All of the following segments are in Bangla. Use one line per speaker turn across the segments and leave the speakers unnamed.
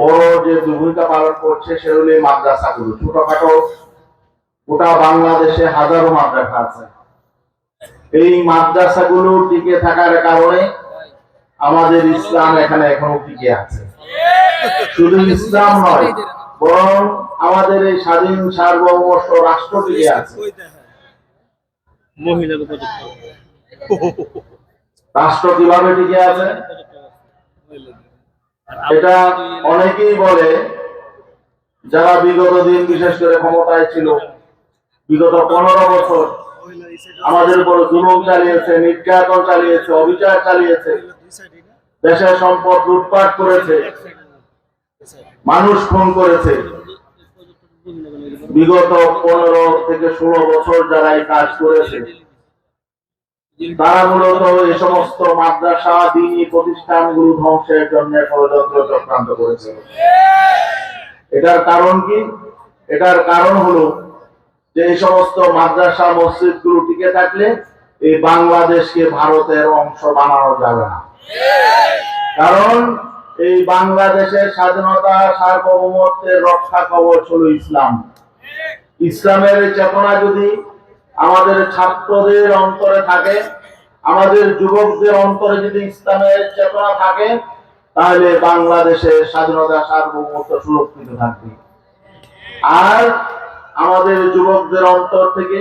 বড় যে ভূমিকা পালন করছে সেগুলি মাদ্রাসাগুলো ছোটখাটো গোটা বাংলাদেশে হাজারো মাদ্রাসা আছে। এই মাদ্রাসাগুলো টিকে থাকার কারণে আমাদের ইসলাম এখানে এখনও টিকে আছে। শুধু ইসলাম নয় বরং আমাদের এই স্বাধীন সার্বভৌমস্ব রাষ্ট্র টিকে আছে।
মহিলার উপযুক্ত
রাষ্ট্র কীভাবে টিকে আছে? এটা অনেকেই বলে যারা বিগত দিন বিশেষ করে ক্ষমতায় ছিল বিগত পনেরো বছর আমাদের উপর জুলুম চালিয়েছে নির্যাতন চালিয়েছে অবিচার চালিয়েছে দেশের সম্পদ লুটপাট করেছে মানুষ খুন করেছে। বিগত পনেরো থেকে ষোলো বছর যারা এই কাজ করেছে তারা মূলত এই সমস্ত মাদ্রাসা, দিনী, প্রতিষ্ঠানগুলো ধ্বংসের জন্য ষড়যন্ত্র চক্রান্ত করেছে। এটার কারণ কি? এটার কারণ হলো যে এই সমস্ত মাদ্রাসা মসজিদগুলো টিকে থাকলে এই বাংলাদেশকে ভারতের অংশ বানানো যাবে না। কারণ এই বাংলাদেশের স্বাধীনতা, সার্বভৌমত্বের রক্ষা কবচ হলো ইসলাম। ইসলামের চেতনা যদি আমাদের ছাত্রদের অন্তরে থাকে, আমাদের যুবকদের অন্তরে যদি ইসলামের চেতনা থাকে, তাহলে বাংলাদেশের স্বাধীনতা সার্বভৌমত্ব সুরক্ষিত থাকবে। আর আমাদের যুবকদের অন্তর থেকে,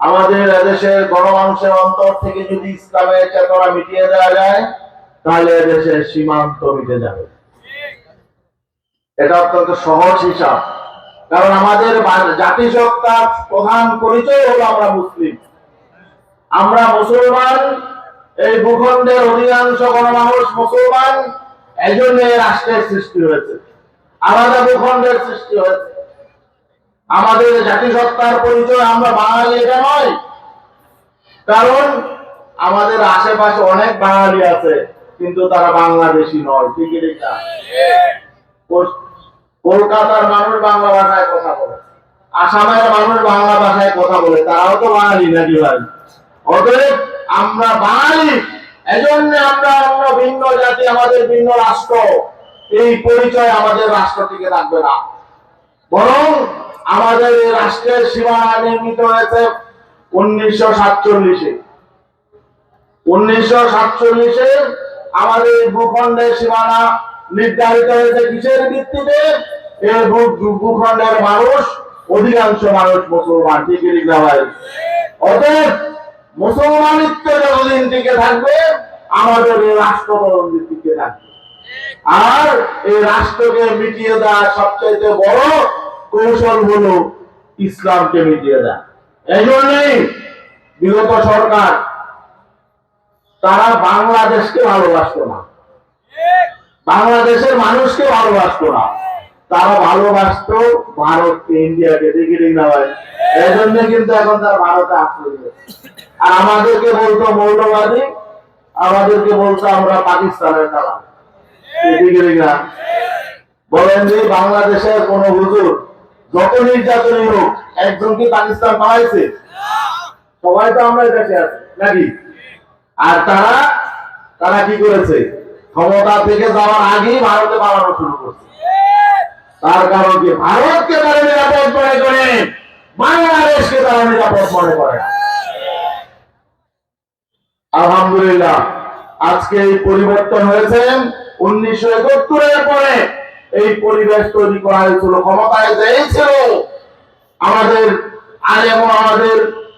আমাদের দেশের গণমানুষের অন্তর থেকে যদি ইসলামের চেতনা মিটিয়ে দেওয়া যায়, তাহলে দেশের সীমান্ত মিটে যাবে। এটা অত্যন্ত সহজ হিসাব। কারণ আমাদের জাতিসত্তার প্রধান পরিচয় হলো আমরা মুসলিম। আমরা মুসলমান এই ভূখণ্ডের অধিকাংশ গণমানুষ মুসলমান এই জন্য এই রাষ্ট্রের সৃষ্টি হয়েছে। আলাদা ভূখণ্ডের সৃষ্টি হয়েছে। আমাদের জাতিসত্তার পরিচয় আমরা বাঙালি এটা নয়। কারণ আমাদের আশেপাশে অনেক বাঙালি আছে কিন্তু তারা বাংলাদেশি নয় ঠিক এটা? কলকাতার মানুষ বাংলা ভাষায় কথা বলে। আসামের মানুষ বাংলা ভাষায় কথা বলে। তারাও তো বাঙালি নাকি ভাই? অতএব আমরা বাঙালি, এজন্য আমরা অন্য ভিন্ন জাতি, আমাদের ভিন্ন রাষ্ট্র, এই পরিচয় আমাদের রাষ্ট্রটিকে রাখবে না। বরং আমাদের এই রাষ্ট্রের সীমানা নির্মিত হয়েছে উনিশশো সাতচল্লিশে। উনিশশো সাতচল্লিশে আমাদের ভূখণ্ডের সীমানা নির্ধারিত হয়েছে কিসের ভিত্তিতে? ভূখণ্ডের মানুষ, অধিকাংশ মানুষ মুসলমান ভাই অতএব মুসলমানিত্ব যতদিন টিকে থাকবে, আমাদের এই টিকে থাকবে। আর এই রাষ্ট্রকে মিটিয়ে দেওয়ার সবচেয়ে বড় কৌশল হলো ইসলামকে মিটিয়ে দেয় এই জন্যই বিগত সরকার, তারা বাংলাদেশকে ভালোবাসতো না। বাংলাদেশের মানুষকে ভালোবাসতো না। তারা ভালোবাসতো ভারতকে, ইন্ডিয়াকে দেখে না ভাই? এই কিন্তু এখন তার ভারতে আশ্রয়। আর আমাদেরকে বলতো মৌলবাদী, আমাদেরকে বলতো আমরা পাকিস্তানের ঠিক না বলেন যে বাংলাদেশের কোন হুজুর যত নির্যাতনই হোক, একজন কি পাকিস্তান পালাইছে? সবাই তো আমরা দেশে আছি, নাকি? আর তারা তারা কি করেছে? ক্ষমতা থেকে যাওয়ার আগেই ভারতে পালানো শুরু করছে। তার কারণ কি? ভারতকে তারা নিরাপদ মনে করে, বাংলাদেশকে তারা নিরাপদ মনে করে আলহামদুলিল্লাহ, আজকে এই পরিবর্তন হয়েছে। উনিশশো একাত্তরের পরে এই পরিবেশ তৈরি করা হয়েছিল, ক্ষমতায় যেই ছিল আমাদের আলেম আমাদের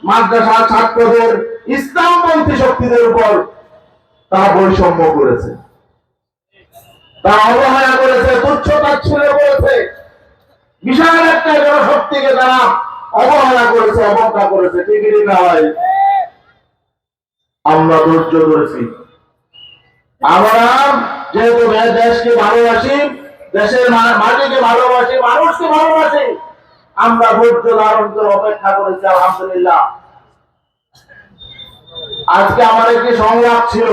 মাদ্রাসা ছাত্রদের ইসলামপন্থী শক্তিদের উপর তারা বৈষম্য করেছে। তারা অবহেলা করেছে, তুচ্ছ তাচ্ছিল্য বিশাল একটা জনশক্তিকে তারা অবহেলা করেছে, অবজ্ঞা করেছে আমরা ধৈর্য আমরা যেহেতু দেশকে ভালোবাসি, দেশের মাটিকে ভালোবাসি, মানুষকে ভালোবাসি, আমরা ধৈর্য ধারণ করে অপেক্ষা করেছি, আলহামদুলিল্লাহ। আজকে আমার একটি সংলাপ ছিল,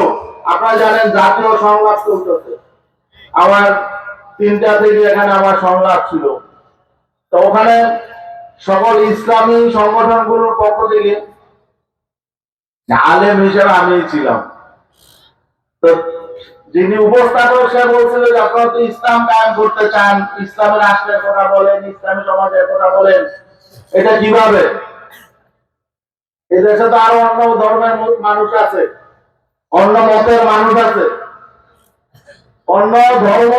আপনারা জানেন জাতীয় সংলাপ চলতেছে। আমার তিনটা থেকে এখানে আমার সংলাপ ছিল। তো ওখানে সকল ইসলামী সংগঠনগুলোর পক্ষ থেকে আলেম হিসেবে আমি ছিলাম। তো যিনি উপস্থাপক সে বলছিল যে, আপনারা তো ইসলাম কায়েম করতে চান ইসলামের রাষ্ট্রের কথা বলেন, ইসলামী সমাজের কথা বলেন, এটা কীভাবে? এদেশে তো আরও অন্য ধর্মের মানুষ আছে, অন্য মতের মানুষ আছে। অন্য ধর্ম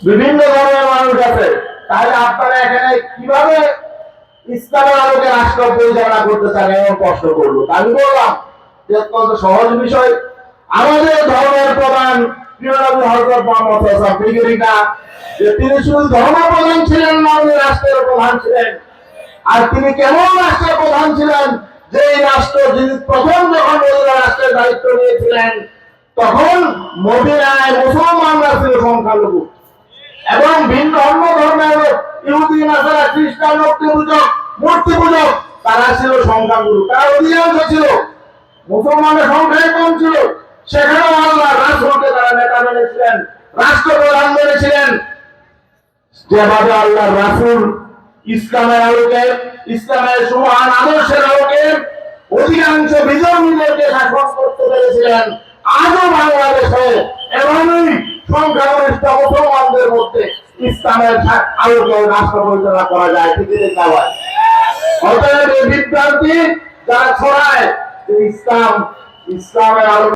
বিভিন্ন ধর্মের মানুষ আছে। তাহলে আপনারা এখানে কীভাবে ইসলামের আলোকে রাষ্ট্র পরিচালনা করতে চান এমন প্রশ্ন করল আমি বললাম যে অত্যন্ত সহজ বিষয়। আমাদের ধর্মের প্রধান তিনি শুধু ধর্ম প্রধান ছিলেন না, উনি রাষ্ট্রের প্রধান ছিলেন। আর তিনি কেমন রাষ্ট্রের প্রধান ছিলেন? যে রাষ্ট্র যিনি প্রথম যখন রাষ্ট্রের দায়িত্ব নিয়েছিলেন তখন মদিনায় মুসলমানরা ছিল সংখ্যালঘু। এবং ভিন্ন অন্য ধর্মের ইহুদি, নাসারা, খ্রিস্টান মূর্তি পূজক মূর্তি পূজক তারা ছিল সংখ্যাগুরু। তারা অধিকাংশ ছিল। মুসলমানের সংখ্যাই কম ছিল। সেখানেও আল্লাহ রাষ্ট্রকে তারা নেতা মেনেছিলেন, রাষ্ট্রপ্রধান মেনেছিলেন। যেভাবে আল্লাহ রাসুল ইসলামের আলোকে, ইসলামের সুমহান আদর্শের আলোকে অধিকাংশ বিধর্মীদেরকে শাসন করতে পেরেছিলেন আজও বাংলাদেশে এমনই সংখ্যাগরিষ্ঠ মুসলমানদের মধ্যে ইসলামের আলোকে রাষ্ট্র পরিচালনা করা যায় পৃথিবীর দাওয়ায় বিভ্রান্তি যারা ছড়ায় ইসলাম, ইসলামের আলো